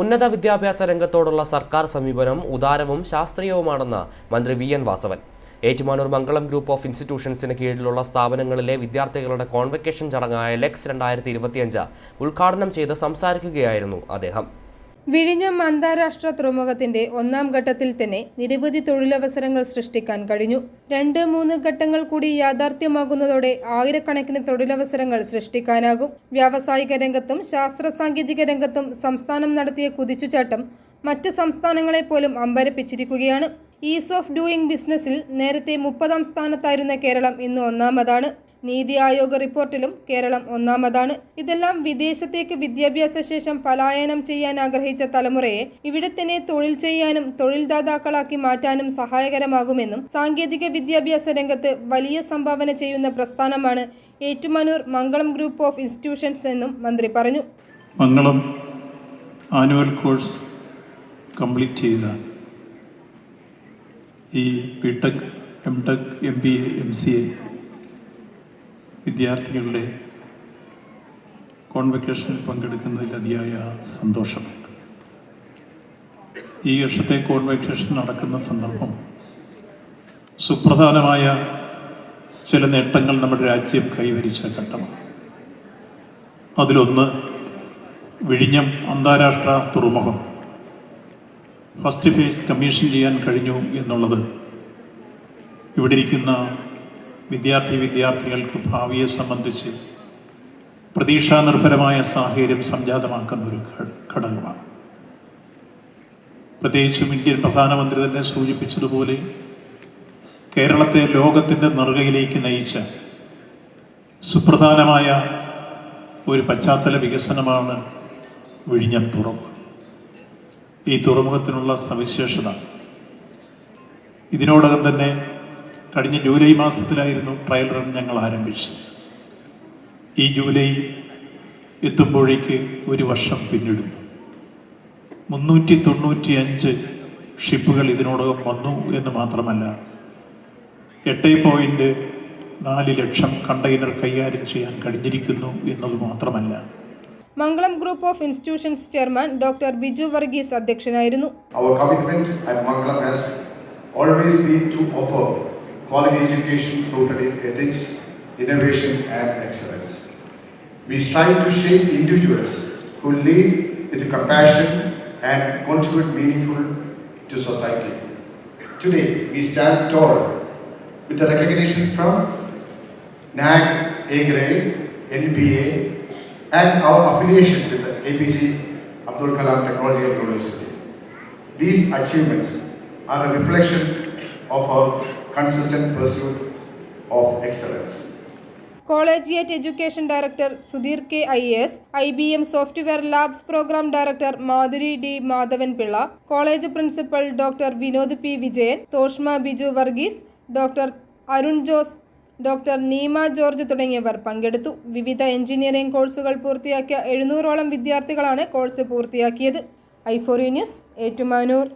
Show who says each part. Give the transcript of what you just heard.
Speaker 1: ഉന്നത വിദ്യാഭ്യാസ രംഗത്തോടുള്ള സർക്കാർ സമീപനം ഉദാരവും ശാസ്ത്രീയവുമാണെന്ന് മന്ത്രി V N Vasavan. Ettumanoor Mangalam group of ഇൻസ്റ്റിറ്റ്യൂഷൻസിന് കീഴിലുള്ള സ്ഥാപനങ്ങളിലെ വിദ്യാർത്ഥികളുടെ കോൺവെക്കേഷൻ ചടങ്ങായ ലെക്സ് രണ്ടായിരത്തി ഇരുപത്തിയഞ്ച് ഉദ്ഘാടനം ചെയ്ത് സംസാരിക്കുകയായിരുന്നു അദ്ദേഹം.
Speaker 2: വിഴിഞ്ഞം അന്താരാഷ്ട്ര തുറമുഖത്തിന്റെ ഒന്നാം ഘട്ടത്തിൽ തന്നെ നിരവധി തൊഴിലവസരങ്ങൾ സൃഷ്ടിക്കാൻ കഴിഞ്ഞു. രണ്ട് മൂന്ന് ഘട്ടങ്ങൾ കൂടി യാഥാർത്ഥ്യമാകുന്നതോടെ ആയിരക്കണക്കിന് തൊഴിലവസരങ്ങൾ സൃഷ്ടിക്കാനാകും. വ്യാവസായിക രംഗത്തും ശാസ്ത്ര സാങ്കേതിക രംഗത്തും സംസ്ഥാനം നടത്തിയ കുതിച്ചുചാട്ടം മറ്റ് സംസ്ഥാനങ്ങളെ പോലും അമ്പരപ്പിച്ചിരിക്കുകയാണ്. ഈസ് ഓഫ് ഡൂയിങ് ബിസിനസ്സിൽ നേരത്തെ മുപ്പതാം സ്ഥാനത്തായിരുന്ന കേരളം ഇന്ന് ഒന്നാമതാണ്. നീതി ആയോഗ് റിപ്പോർട്ടിലും കേരളം ഒന്നാമതാണ്. ഇതെല്ലാം വിദേശത്തേക്ക് വിദ്യാഭ്യാസ ശേഷം പലായനം ചെയ്യാൻ ആഗ്രഹിച്ച തലമുറയെ ഇവിടെ തന്നെ തൊഴിൽ ചെയ്യാനും തൊഴിൽദാതാക്കളാക്കി മാറ്റാനും സഹായകരമാകുമെന്നും സാങ്കേതിക വിദ്യാഭ്യാസ രംഗത്ത് വലിയ സംഭാവന ചെയ്യുന്ന പ്രസ്ഥാനമാണ് Ettumanoor Mangalam group of institutions എന്നും മന്ത്രി പറഞ്ഞു.
Speaker 3: മംഗളം ആനുവൽ കോഴ്സ് കംപ്ലീറ്റ് ചെയ്ത ഈ B Tech M Tech M B A M C A വിദ്യാർത്ഥികളുടെ കോൺവെക്കേഷനിൽ പങ്കെടുക്കുന്നതിൽ അതിയായ സന്തോഷമുണ്ട് ഈ വർഷത്തെ കോൺവെക്കേഷൻ നടക്കുന്ന സന്ദർഭം സുപ്രധാനമായ ചില നേട്ടങ്ങൾ നമ്മുടെ രാജ്യം കൈവരിച്ച ഘട്ടമാണ്. അതിലൊന്ന് വിഴിഞ്ഞം അന്താരാഷ്ട്ര തുറമുഖം. ഫസ്റ്റ് ഫേസ് കമ്മീഷൻ ചെയ്യാൻ കഴിഞ്ഞു എന്നുള്ളത് ഇവിടെ ഇരിക്കുന്ന വിദ്യാർത്ഥി വിദ്യാർത്ഥികൾക്ക് ഭാവിയെ സംബന്ധിച്ച് പ്രതീക്ഷാ നിർഭരമായ സാഹചര്യം സംജാതമാക്കുന്ന ഒരു ഘടകമാണ്. പ്രത്യേകിച്ചും ഇന്ത്യൻ പ്രധാനമന്ത്രി തന്നെ സൂചിപ്പിച്ചതുപോലെ കേരളത്തെ ലോകത്തിന്റെ നെറുകയിലേക്ക് നയിച്ച സുപ്രധാനമായ ഒരു പശ്ചാത്തല വികസനമാണ് വിഴിഞ്ഞം തുറമുഖം. ഈ തുറമുഖത്തിനുള്ള സവിശേഷത. ഇതിനോടകം തന്നെ കഴിഞ്ഞ ജൂലൈ മാസത്തിലായിരുന്നു ട്രയൽ റൺ ഞങ്ങൾ ആരംഭിച്ചത്. ഈ ജൂലൈ എത്തുമ്പോഴേക്ക് ഒരു വർഷം പിന്നിടുന്നു. മുന്നൂറ്റി തൊണ്ണൂറ്റി അഞ്ച് ഷിപ്പുകൾ ഇതിനോടകം വന്നു എന്ന് മാത്രമല്ല എട്ട് പോയിന്റ് നാല് ലക്ഷം കണ്ടെയ്നർ കൈകാര്യം ചെയ്യാൻ കഴിഞ്ഞിരിക്കുന്നു എന്നത് മാത്രമല്ല.
Speaker 2: Mangalam group of institutions chairman doctor Biju Varghese അധ്യക്ഷനായിരുന്നു.
Speaker 4: Our commitment at Mangalam has always been to offer quality education rooted in ethics, innovation, and excellence. We strive to shape individuals who lead with compassion and contribute meaningful to society. Today, we stand tall with the recognition from NAG, A grade, NBA, and our affiliations with the APC Abdul Kalam Technological University. These achievements are a reflection of our consistent pursuit of excellence.
Speaker 2: Collegiate education director Sudheer K I S I B M software labs programme director Madhuri D Madhavan Pillai college principal doctor Vinod P Vijayan Toshma Biju Varghese doctor Arun Jose doctor Neema George തുടങ്ങിയവർ പങ്കെടുത്തു. വിവിധ engineering കോഴ്സുകൾ പൂർത്തിയാക്കിയ എഴുന്നൂറോളം വിദ്യാർത്ഥികളാണ് course പൂർത്തിയാക്കിയത്. ഐ ഐഫോറി ന്യൂസ് ഏറ്റുമാനൂർ.